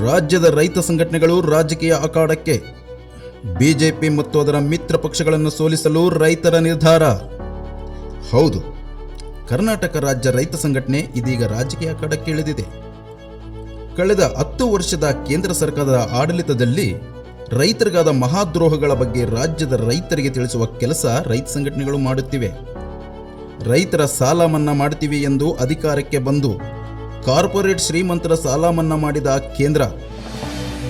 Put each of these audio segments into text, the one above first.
ರಾಜ್ಯದ ರೈತ ಸಂಘಟನೆಗಳು ರಾಜಕೀಯ ಅಖಾಡಕ್ಕೆ, ಬಿಜೆಪಿ ಮತ್ತು ಅದರ ಮಿತ್ರ ಪಕ್ಷಗಳನ್ನು ಸೋಲಿಸಲು ರೈತರ ನಿರ್ಧಾರ. ಹೌದು, ಕರ್ನಾಟಕ ರಾಜ್ಯ ರೈತ ಸಂಘಟನೆ ಇದೀಗ ರಾಜಕೀಯ ಅಖಾಡಕ್ಕೆ ಇಳಿದಿದೆ. ಕಳೆದ ಹತ್ತು ವರ್ಷದ ಕೇಂದ್ರ ಸರ್ಕಾರದ ಆಡಳಿತದಲ್ಲಿ ರೈತರಿಗಾದ ಮಹಾದ್ರೋಹಗಳ ಬಗ್ಗೆ ರಾಜ್ಯದ ರೈತರಿಗೆ ತಿಳಿಸುವ ಕೆಲಸ ರೈತ ಸಂಘಟನೆಗಳು ಮಾಡುತ್ತಿವೆ. ರೈತರ ಸಾಲ ಮನ್ನಾ ಮಾಡುತ್ತಿವೆ ಎಂದು ಅಧಿಕಾರಕ್ಕೆ ಬಂದು ಕಾರ್ಪೊರೇಟ್ ಶ್ರೀಮಂತರ ಸಾಲ ಮನ್ನಾ ಮಾಡಿದ ಕೇಂದ್ರ.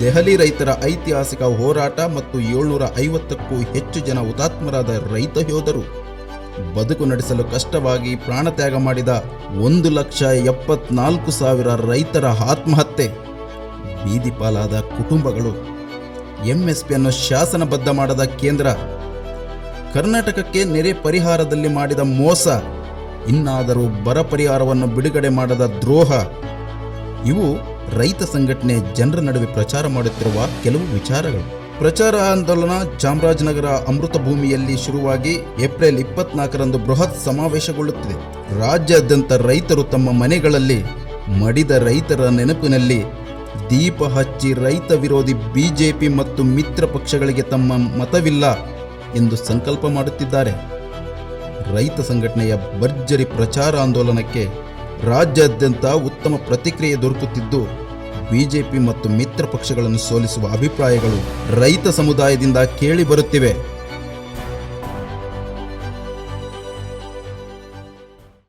ದೆಹಲಿ ರೈತರ ಐತಿಹಾಸಿಕ ಹೋರಾಟ ಮತ್ತು ಏಳ್ನೂರ ಐವತ್ತಕ್ಕೂ ಹೆಚ್ಚು ಜನ ಹುತಾತ್ಮರಾದ ರೈತ ಯೋಧರು. ಬದುಕು ನಡೆಸಲು ಕಷ್ಟವಾಗಿ ಪ್ರಾಣತ್ಯಾಗ ಮಾಡಿದ ಒಂದು ಲಕ್ಷ ಎಪ್ಪತ್ನಾಲ್ಕು ಸಾವಿರ ರೈತರ ಆತ್ಮಹತ್ಯೆ. ಬೀದಿಪಾಲಾದ ಕುಟುಂಬಗಳು. ಎಂಎಸ್ಪಿಯನ್ನು ಶಾಸನಬದ್ಧ ಮಾಡದ ಕೇಂದ್ರ. ಕರ್ನಾಟಕಕ್ಕೆ ನೆರೆ ಪರಿಹಾರದಲ್ಲಿ ಮಾಡಿದ ಮೋಸ. ಇನ್ನಾದರೂ ಬರ ಪರಿಹಾರವನ್ನು ಬಿಡುಗಡೆ ಮಾಡದ ದ್ರೋಹ. ಇವು ರೈತ ಸಂಘಟನೆ ಜನರ ನಡುವೆ ಪ್ರಚಾರ ಮಾಡುತ್ತಿರುವ ಕೆಲವು ವಿಚಾರಗಳು. ಪ್ರಚಾರ ಆಂದೋಲನ ಚಾಮರಾಜನಗರ ಅಮೃತ ಭೂಮಿಯಲ್ಲಿ ಶುರುವಾಗಿ ಏಪ್ರಿಲ್ ಇಪ್ಪತ್ನಾಲ್ಕರಂದು ಬೃಹತ್ ಸಮಾವೇಶಗೊಳ್ಳುತ್ತಿದೆ. ರಾಜ್ಯಾದ್ಯಂತ ರೈತರು ತಮ್ಮ ಮನೆಗಳಲ್ಲಿ ಮಡಿದ ರೈತರ ನೆನಪಿನಲ್ಲಿ ದೀಪ ಹಚ್ಚಿ ರೈತ ವಿರೋಧಿ ಬಿಜೆಪಿ ಮತ್ತು ಮಿತ್ರ ಪಕ್ಷಗಳಿಗೆ ತಮ್ಮ ಮತವಿಲ್ಲ ಎಂದು ಸಂಕಲ್ಪ ಮಾಡುತ್ತಿದ್ದಾರೆ. ರೈತ ಸಂಘಟನೆಯ ಭರ್ಜರಿ ಪ್ರಚಾರ ಆಂದೋಲನಕ್ಕೆ ರಾಜ್ಯಾದ್ಯಂತ ಉತ್ತಮ ಪ್ರತಿಕ್ರಿಯೆ ದೊರಕುತ್ತಿದ್ದು, ಬಿಜೆಪಿ ಮತ್ತು ಮಿತ್ರ ಪಕ್ಷಗಳನ್ನು ಸೋಲಿಸುವ ಅಭಿಪ್ರಾಯಗಳು ರೈತ ಸಮುದಾಯದಿಂದ ಕೇಳಿ ಬರುತ್ತಿವೆ.